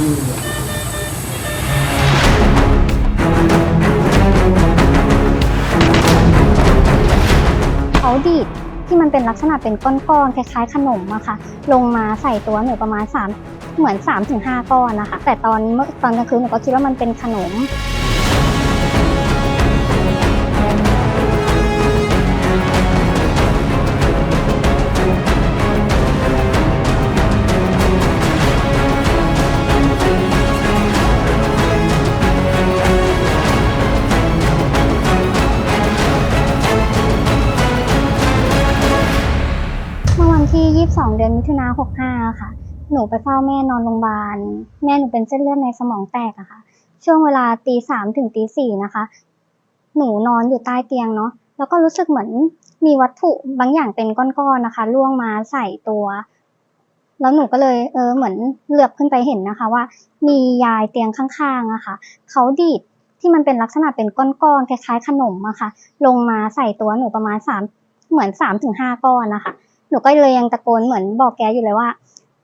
เขาดีดที่มันเป็นลักษณะเป็นก้อนๆคล้ายๆ ขนมอะค่ะ ลงมาใส่ตัวหนูประมาณ3เหมือน3-5ก้อนนะคะ แต่ตอนเมื่อตอนกลางคืนหนูก็คิดว่ามันเป็นขนม ที่22 เดือนมิถุนา65 ค่ะ หนูไปเฝ้าแม่นอนโรงพยาบาล แม่หนูเป็นเส้นเลือดในสมองแตกอะค่ะ ช่วงเวลาตีสามถึงตีสี่นะคะ หนูนอนอยู่ใต้เตียงเนาะ แล้วก็รู้สึกเหมือนมีวัตถุบางอย่างเป็นก้อนๆนะคะล่วงมาใส่ตัว แล้วหนูก็เลยเออเหมือนเหลือบขึ้นไปเห็นนะคะ ว่า มียายเตียงข้างๆอะค่ะเขาดีดที่มันเป็นลักษณะเป็นก้อนๆคล้ายๆ ขนมอะค่ะ ลงมาใส่ตัวหนูประมาณสามเหมือนสามถึงห้าก้อนนะคะ หนูก็เลยยังตะโกนเหมือนบอกแกอยู่เลยว่า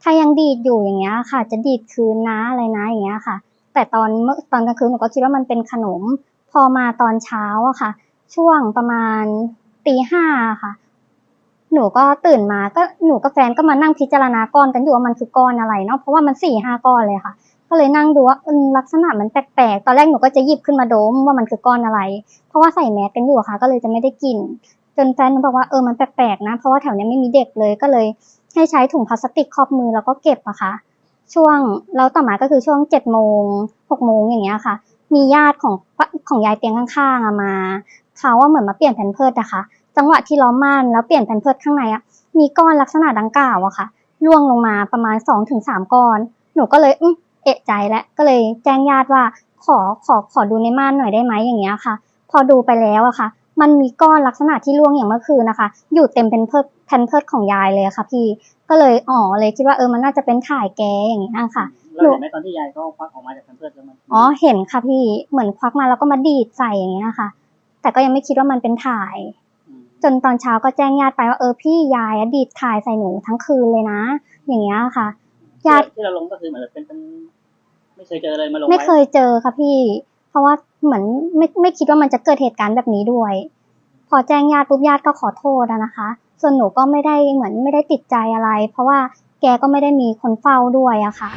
ถ้ายังดีดอยู่อย่างเงี้ยค่ะ จะดีดคืนนะอะไรนะอย่างเงี้ยค่ะ แต่ตอนเมื่อตอนกลางคืนหนูก็คิดว่ามันเป็นขนม พอมาตอนเช้าอะค่ะ ช่วงประมาณตีห้าค่ะ หนูก็ตื่นมาก็หนูกับแฟนก็มานั่งพิจารณาก้อนกันอยู่ว่ามันคือก้อนอะไรเนาะเพราะว่ามันสี่ห้าก้อนเลยค่ะก็เลยนั่งดูว่าลักษณะมันแปลกๆ ตอนแรกหนูก็จะหยิบขึ้นมาดมว่ามันคือก้อนอะไร เพราะว่าใส่แมสกันอยู่ค่ะ ก็เลยจะไม่ได้กลิ่น จนแฟนหนูบอกว่าเออมันแปลกๆนะ เพราะว่าแถวเนี้ยไม่มีเด็กเลยก็เลยให้ใช้ถุงพลาสติกครอบมือแล้วก็เก็บอะค่ะ ช่วงแล้วต่อมาก็คือช่วงเจ็ดโมงหกโมงอย่างเงี้ยค่ะ มีญาติของของยายเตียงข้างๆอะมาเขาว่าเหมือนมาเปลี่ยนแผ่นเพิดอะค่ะจังหวะที่ล้อมม่านแล้วเปลี่ยนแผ่นเพิดข้างในอะมีก้อนลักษณะดังกล่าวอะค่ะร่วงลงมาประมาณสองถึงสามก้อน หนูก็เลยอืเอะใจแล้วก็เลยแจ้งญาติว่าขอขอขอดูในม่านหน่อยได้ไหมอย่างเงี้ยค่ะ พอดูไปแล้วอะค่ะ มันมีก้อนลักษณะที่ร่วงอย่างเมื่อคืนนะคะ อยู่เต็มเป็นเพิร์ดแผ่นเพิร์ดของยายเลยอะค่ะ พี่ก็เลยอ๋อเลยคิดว่าเออมันน่าจะเป็นถ่ายแกอย่างเงี้ยค่ะเราเห็นไหมตอนที่ยายเขาควักออกมาจากแพมเพิร์สแล้วมันอ๋อเห็นค่ะพี่เหมือนควักมาแล้วก็มาดีดใส่อย่างเงี้ยค่ะแต่ก็ยังไม่คิดว่ามันเป็นถ่ายมจนตอนเช้าก็แจ้งญาติไปว่าเออพี่ยายอะดีดถ่ายใส่หนูทั้งคืนเลยนะ อย่างเงี้ยค่ะญาติที่เราลงก็คือเหมือนเป็นเป็น ไม่เคยเจอเลยมาลงไม่ว้เคยเจอค่ะพี่เพ ราะว่าเหมือนไม่ไม่คิดว่ามันจะเกิดเหตุการณ์แบบนี้ด้วย พอแจ้งญาติปุ๊บญาติก็ขอโทษนะคะ ส่วนหนูก็ไม่ได้เหมือนไม่ได้ติดใจอะไร เพราะว่าแกก็ไม่ได้มีคนเฝ้าด้วยอะค่ะ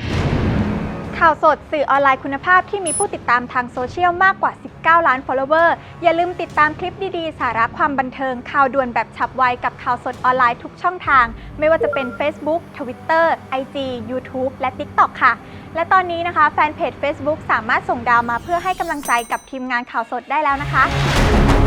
ข่าวสดสื่อออนไลน์คุณภาพที่มีผู้ติดตามทางโซเชียลมากกว่า 9 ล้าน follower อย่าลืมติดตามคลิปดีๆ สาระความบันเทิง ข่าวด่วนแบบฉับไวกับข่าวสดออนไลน์ทุกช่องทาง ไม่ว่าจะเป็น Facebook Twitter IG YouTube และ TikTok ค่ะ และตอนนี้นะคะ แฟนเพจ Facebook สามารถส่งดาวมาเพื่อให้กำลังใจกับทีมงานข่าวสดได้แล้วนะคะ